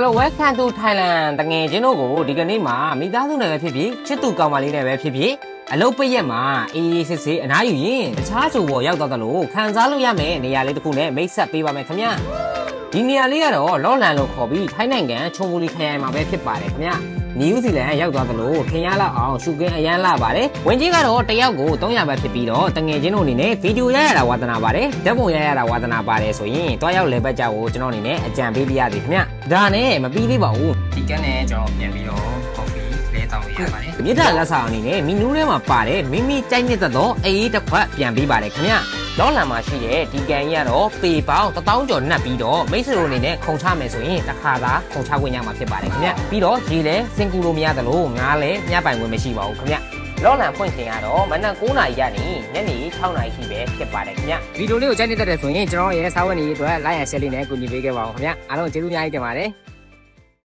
Hello welcome to Thailand တငယ်ချင်းတို့ကိုဒီကနေ့မှာမိသားစုနဲ့ပဲဖြစ်ဖြစ်ချစ်သူကောင်မလေးနဲ့ပဲဖြစ်ဖြစ်အလုပ်ပိတ်ရက်မှာအေးအေးဆေးဆေးအနားယူရင်တခြားချိုပေါ်ရောက်တော့တယ်လို့ခံစားလို့ရမယ်နေရာလေးတစ်ခုနဲ့မိတ်ဆက်ပေးပါမယ်ခင်ဗျဒီနေရာလေးကတော့လော့လန်လို့ခေါ်ပြီးထိုင်းနိုင်ငံချုံပူလီခရိုင်မှာပဲဖြစ်ပါတယ်ခင်ဗျ နယူးဇီလန်ရောက်သွားတယ်လို့ထင်ရလောက်အောင်ရှုကင်းအရန်လာပါတယ်ဝင်ကြီးကတော့တယောက်ကို300ပဲဖြစ်ပြီးတော့တငယ်ချင်းတို့အနေနဲ့ဗီဒီယိုရရတာဝါသနာပါတယ်ဓာတ်ပုံရရတာဝါသနာပါတယ်ဆိုရင်တွားရောက်လေဘက်ကြကိုကျွန်တော်အနေနဲ့အကြံပေးပြရသည်ခင်ဗျဒါနဲ့မပြီးသေးပါဘူးဒီကနေ့ကျွန်တော်ပြန်ပြီးတော့ coffee လဲတောင်းရပါတယ်မြစ်တာလက်ဆောင်အနေနဲ့မီနူးထဲမှာပါတယ်မိမိကြိုက်နှစ်သက်သောအေးတစ်ခွက်ပြန်ပေးပါတယ်ခင်ဗျ လောလန်မှာရှိတဲ့ဒီကန်ကြီးကတော့ပေပေါင်း1000ကျော်နှက်ပြီးတော့မိတ်ဆွေတို့အနေနဲ့ခုံချမယ်ဆိုရင်တစ်ခါသာခုံချခွင့်ရမှာဖြစ်ပါတယ်ခင်ဗျပြီးတော့ရေလဲစင်ကူလို့မရသလိုငါးလဲညပိုင်ဝင်မရှိပါဘူးခင်ဗျလောလန်ဖွင့်ချိန်ကတော့မနက်9:00နာရီကနေညနေ6:00နာရီထိပဲဖြစ်ပါတယ်ခင်ဗျဗီဒီယိုလေးကိုကြိုက်နေတဲ့ဆိုရင်ကျွန်တော်ရဲ့စာဝတ်နေရေးအတွက် like and share လေးနဲ့ကူညီပေးခဲ့ပါဦးခင်ဗျအားလုံးကျေးဇူးအများကြီးတင်ပါတယ်